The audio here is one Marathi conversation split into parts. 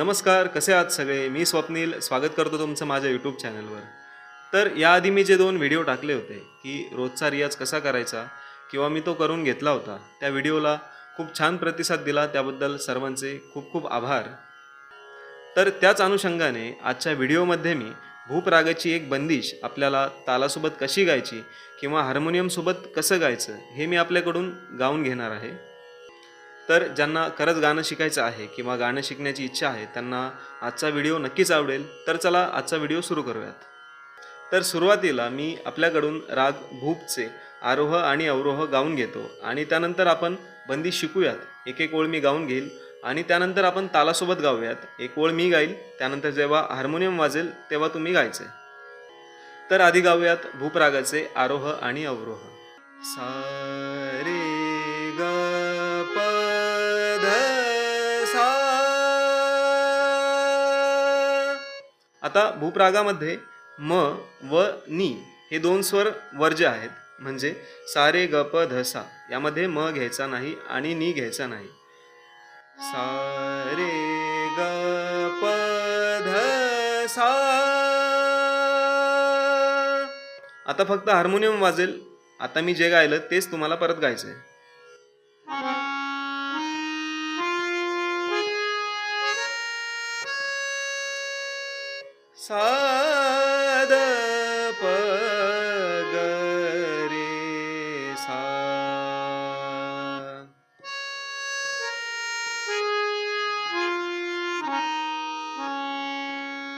नमस्कार कसे आहात सगळे? मी स्वप्नील. स्वागत करतो तुमचं माझ्या यूट्यूब चॅनलवर तर याआधी मी जे दोन व्हिडिओ टाकले होते की रोजचा रियाज कसा करायचा किंवा मी तो करून घेतला होता त्या व्हिडिओला खूप छान प्रतिसाद दिला. त्याबद्दल सर्वांचे खूप खूप आभार. तर त्याच अनुषंगाने आजच्या व्हिडिओमध्ये मी भूपरागाची एक बंदिश आपल्याला तालासोबत कशी गायची किंवा हार्मोनियमसोबत कसं गायचं हे मी आपल्याकडून गाऊन घेणार आहे. तर ज्यांना खरंच गाणं शिकायचं आहे किंवा गाणं शिकण्याची इच्छा आहे त्यांना आजचा व्हिडिओ नक्कीच आवडेल. तर चला आजचा व्हिडिओ सुरू करूयात. तर सुरुवातीला मी आपल्याकडून राग भूपचे आरोह आणि अवरोह गाऊन घेतो आणि त्यानंतर आपण बंदी शिकूयात. एक एक ओळ मी गाऊन घेईल आणि त्यानंतर आपण तालासोबत गाऊयात. एक ओळ मी गाईल त्यानंतर जेव्हा हार्मोनियम वाजेल तेव्हा तुम्ही गायचे. तर आधी गाऊयात भूप रागाचे आरोह आणि अवरोह. सारे आता भूप्रागामध्ये म व नी हे दोन स्वर वर्ज्य आहेत. म्हणजे सारे ग प ध सा. यामध्ये म घ्यायचा नाही आणि नी घ्यायचा नाही. सारे ग प ध सा. आता फक्त हार्मोनियम वाजेल. आता मी जे गायलं तेच तुम्हाला परत गायचं आहे साद प रे सा।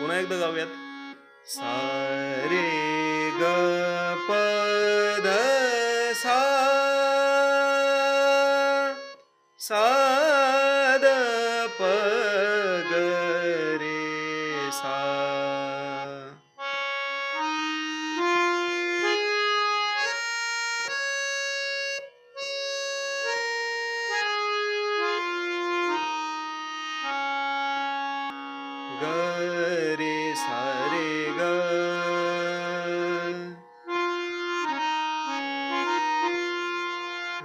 पुन्हा एकदा गाऊयात सा रे ग प ध सा। सा द प ग रे सा।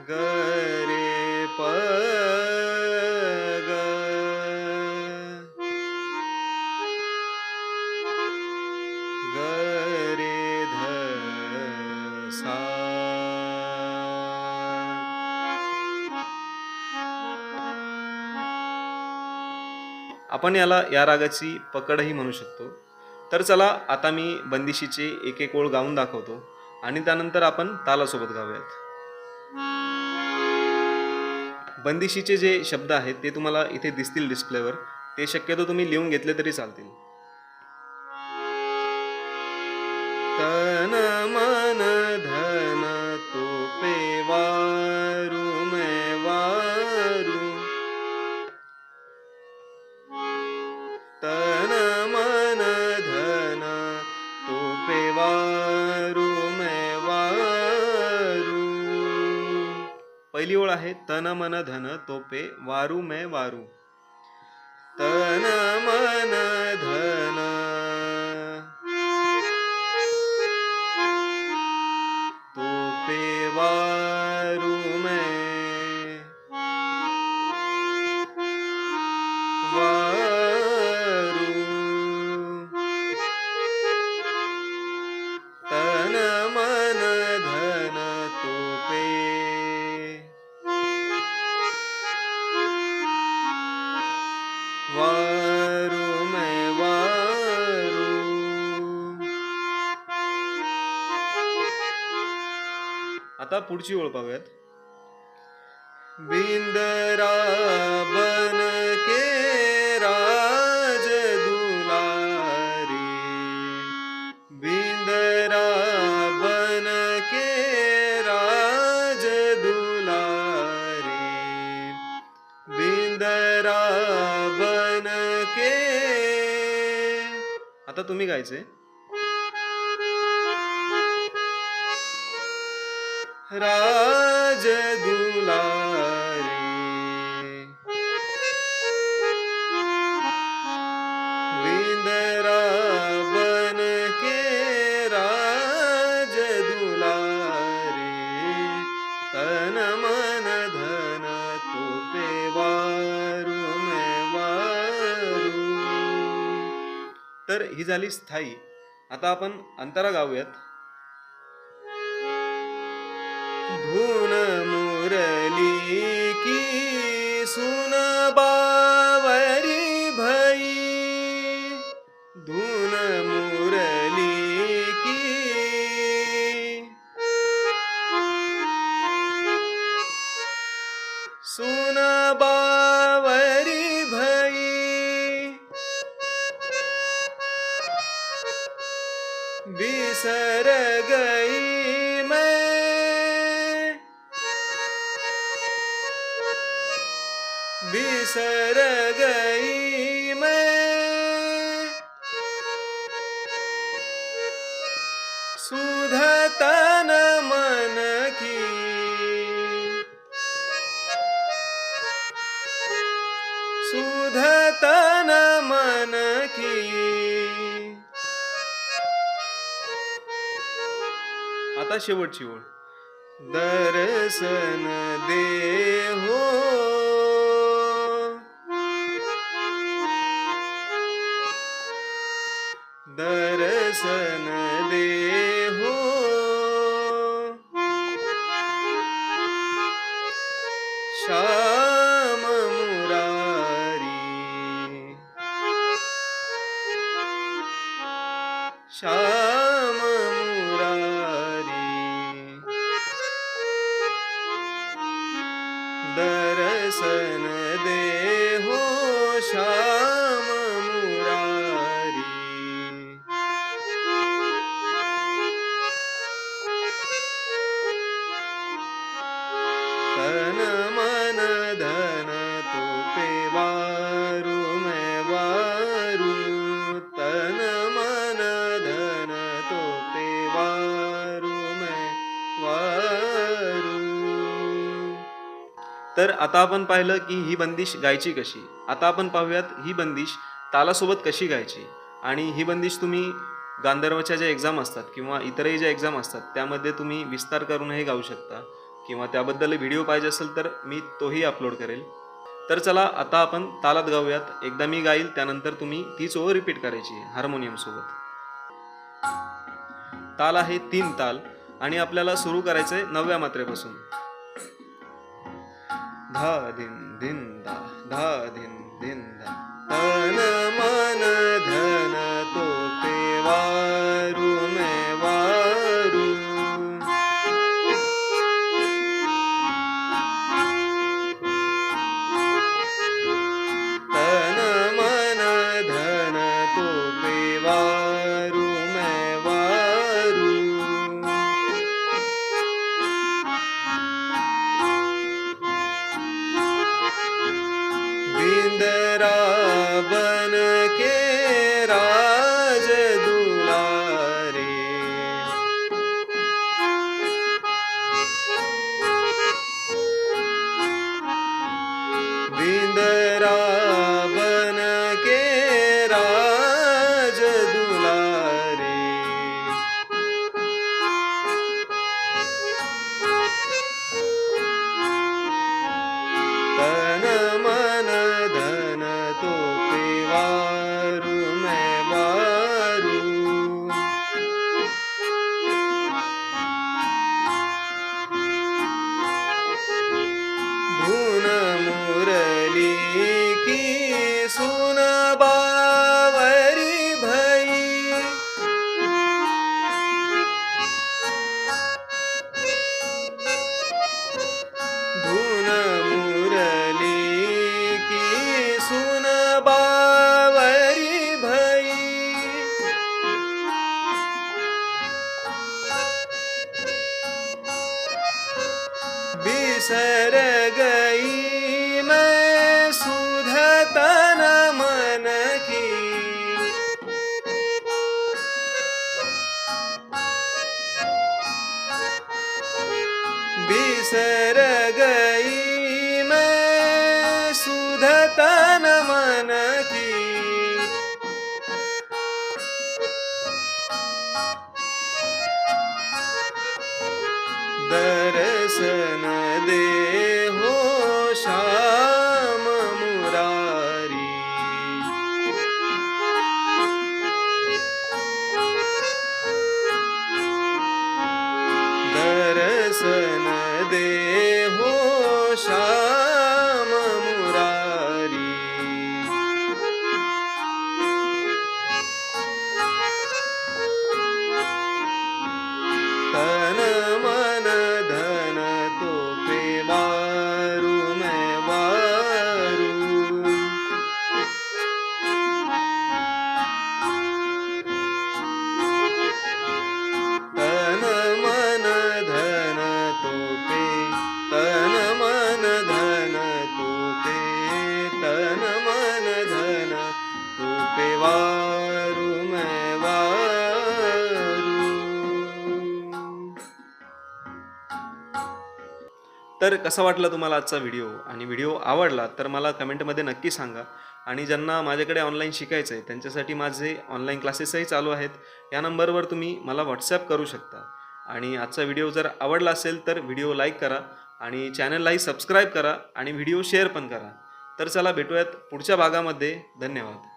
ग रे प ग ग रे ध सा आपण याला या रागाची पकडही म्हणू शकतो. तर चला आता मी बंदिशीचे एक एक ओळ गाऊन दाखवतो आणि त्यानंतर आपण तालासोबत गाऊयात. बंदिशीचे जे शब्द आहेत ते तुम्हाला इथे दिसतील डिस्प्लेवर ते शक्यतो तुम्ही लिहून घेतले तरी चालतील. तन मन धन तो पेवारू पहिली ओळ आहे तन मन धन तोपे वारू मै वारू. तन मन धन पुढची ओळ पाहूयात बिंदरा बन के राज दुलारी. बिंदरा बन के राज दुलारी. बिंदरा बन के आता तुम्ही गायचे. राज दुलारी। विंदरा बन के राज दुलारी। तन मन धन तोपे वारू मै वारू। तर ही झाली स्थायी. आता आपण अंतरा गाऊयात. धून मुरली की सुन बावरी भई। धून मुरली की सुन बावरी भई। बिसर गई बिसर गई मैं सुधतन मन की सुधतन मन की आता शेवटची ओळ. दर्शन दे हो दर्शन दे हो श्याम मुरारी। श्याम मुरारी। दर्शन दे हो श्याम तर आता आपण पाहिलं की ही बंदिश गायची कशी? आता आपण पाहूयात ही बंदिश तालासोबत कशी गायची? आणि ही बंदिश तुम्ही गांधर्वच्या ज्या एक्झाम असतात किंवा इतरही ज्या एक्झाम असतात त्यामध्ये तुम्ही विस्तार करूनही गाऊ शकता. किंवा त्याबद्दल व्हिडिओ पाहिजे असेल तर मी तोही अपलोड करेल. तर चला आता आपण तालात गाऊयात. एकदा मी गाईल त्यानंतर तुम्ही तीच ओळ रिपीट करायची हार्मोनियम सोबत. ताल आहे तीन ताल आणि आपल्याला सुरू करायचंय नवव्या मात्रेपासून. धा दिन दिन दा धा दिन दिन धुन मुरली की सुन बावरी भई। बिसर गई मैं सुधतन की। गई मैं सुधतन मन की दर्शन दे। कसा वाटला तुम्हाला आजचा व्हिडिओ? आणि व्हिडिओ आवडला तर मला कमेंटमध्ये नक्की सांगा. आणि ज्यांना माझ्याकडे ऑनलाईन शिकायचं आहे त्यांच्यासाठी माझे ऑनलाईन क्लासेसही चालू आहेत. या नंबरवर तुम्ही मला व्हॉट्सॲप करू शकता. आणि आजचा व्हिडिओ जर आवडला असेल तर व्हिडिओ लाईक करा. आणि चॅनललाही सबस्क्राईब करा. आणि व्हिडिओ शेअर पण करा. तर चला भेटूयात पुढच्या भागामध्ये. धन्यवाद.